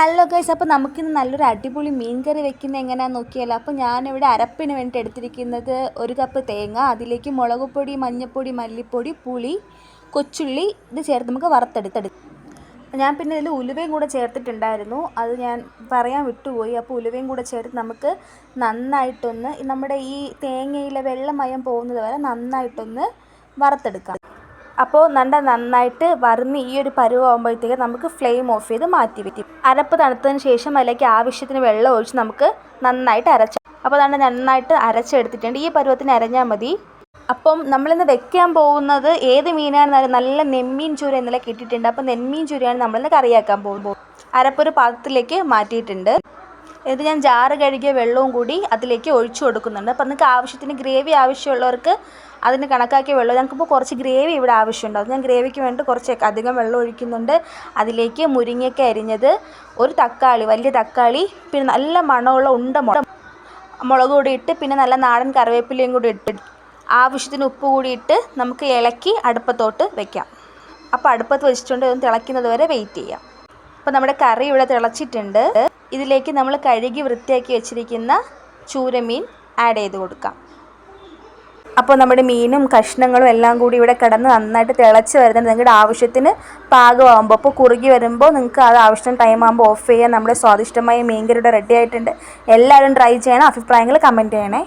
Hello guys അപ്പോൾ നമുക്കിന്ന് നല്ലൊരു അടിപൊളി മീൻ കറി വെക്കുന്നത് എങ്ങനെയാണെന്ന് നോക്കിയാലോ. അപ്പോൾ ഞാനിവിടെ അരപ്പിന് വേണ്ടി എടുത്തിരിക്കുന്നത് ഒരു കപ്പ് തേങ്ങ അതിലേക്ക് മുളക് പൊടി മഞ്ഞൾപ്പൊടി മല്ലിപ്പൊടി പുളി കൊച്ചുള്ളി ഇത് ചേർത്ത് നമുക്ക് വറുത്തെടുത്തെടുക്കും ഞാൻ പിന്നെ ഇതിൽ ഉലുവയും കൂടെ ചേർത്തിട്ടുണ്ടായിരുന്നു. അത് ഞാൻ പറയാൻ വിട്ടുപോയി. അപ്പോൾ ഉലുവയും കൂടെ ചേർത്ത് നമുക്ക് നന്നായിട്ടൊന്ന് നമ്മുടെ ഈ തേങ്ങയിലെ വെള്ളമയം പോകുന്നത് വരെ നന്നായിട്ടൊന്ന് വറുത്തെടുക്കാം. അപ്പോൾ നല്ല നന്നായിട്ട് വറുന്ന് ഈ ഒരു പരുവാകുമ്പോഴത്തേക്ക് നമുക്ക് ഫ്ലെയിം ഓഫ് ചെയ്ത് മാറ്റി വയ്ക്കും അരപ്പ് തണുത്തതിന് ശേഷം അതിലേക്ക് ആവശ്യത്തിന് വെള്ളം ഒഴിച്ച് നമുക്ക് നന്നായിട്ട് അരച്ച അപ്പോൾ നല്ല നന്നായിട്ട് അരച്ചെടുത്തിട്ടുണ്ട്. ഈ പരുവത്തിന് അരഞ്ഞാൽ മതി. അപ്പം നമ്മളിന്ന് വെക്കാൻ പോകുന്നത് ഏത് മീനാണെന്ന് നല്ല നെമ്മീൻ ചൂര ഇന്നലെ കിട്ടിയിട്ടുണ്ട്. അപ്പോൾ നെമ്മീൻ ചൂരയാണ് നമ്മളിന്ന് കറിയാക്കാൻ പോകുമ്പോൾ അരപ്പൊരു പാത്രത്തിലേക്ക് മാറ്റിയിട്ടുണ്ട്. ഇത് ഞാൻ ജാറ് കഴുകിയ വെള്ളവും കൂടി അതിലേക്ക് ഒഴിച്ചു കൊടുക്കുന്നുണ്ട്. അപ്പോൾ നിങ്ങൾക്ക് ആവശ്യത്തിന് ഗ്രേവി ആവശ്യമുള്ളവർക്ക് അതിന് കണക്കാക്കിയ വെള്ളം ഞങ്ങൾക്കിപ്പോൾ കുറച്ച് ഗ്രേവി ഇവിടെ ആവശ്യമുണ്ട്. അത് ഞാൻ ഗ്രേവിക്ക് വേണ്ടി കുറച്ച് അധികം വെള്ളം ഒഴിക്കുന്നുണ്ട്. അതിലേക്ക് മുരിങ്ങയ്ക്ക അരിഞ്ഞത് ഒരു തക്കാളി വലിയ തക്കാളി പിന്നെ നല്ല മണമുള്ള ഉണ്ട മുളക് മുളക് കൂടി ഇട്ട് പിന്നെ നല്ല നാടൻ കറിവേപ്പിലയും കൂടി ഇട്ട് ആവശ്യത്തിന് ഉപ്പ് കൂടി ഇട്ട് നമുക്ക് ഇളക്കി അടുപ്പത്തോട്ട് വെക്കാം. അപ്പോൾ അടുപ്പത്ത് വെച്ചിട്ടുണ്ട് ഇതൊന്ന് തിളയ്ക്കുന്നത് വരെ വെയിറ്റ് ചെയ്യാം. അപ്പോൾ നമ്മുടെ കറി ഇവിടെ തിളച്ചിട്ടുണ്ട്. ഇതിലേക്ക് നമ്മൾ കഴുകി വൃത്തിയാക്കി വെച്ചിരിക്കുന്ന ചൂരമീൻ ആഡ് ചെയ്ത് കൊടുക്കാം. അപ്പോൾ നമ്മുടെ മീനും കഷ്ണങ്ങളും എല്ലാം കൂടി ഇവിടെ കിടന്ന് നന്നായിട്ട് തിളച്ച് വരുന്നുണ്ട്. നിങ്ങളുടെ ആവശ്യത്തിന് പാകമാകുമ്പോൾ അപ്പോൾ കുറുകി വരുമ്പോൾ നിങ്ങൾക്ക് അത് ആവശ്യം ടൈം ആകുമ്പോൾ ഓഫ് ചെയ്യാൻ നമ്മുടെ സ്വാദിഷ്ടമായ മീൻ കറി റെഡി ആയിട്ടുണ്ട്. എല്ലാവരും ട്രൈ ചെയ്യണം. അഭിപ്രായങ്ങൾ കമന്റ് ചെയ്യണേ.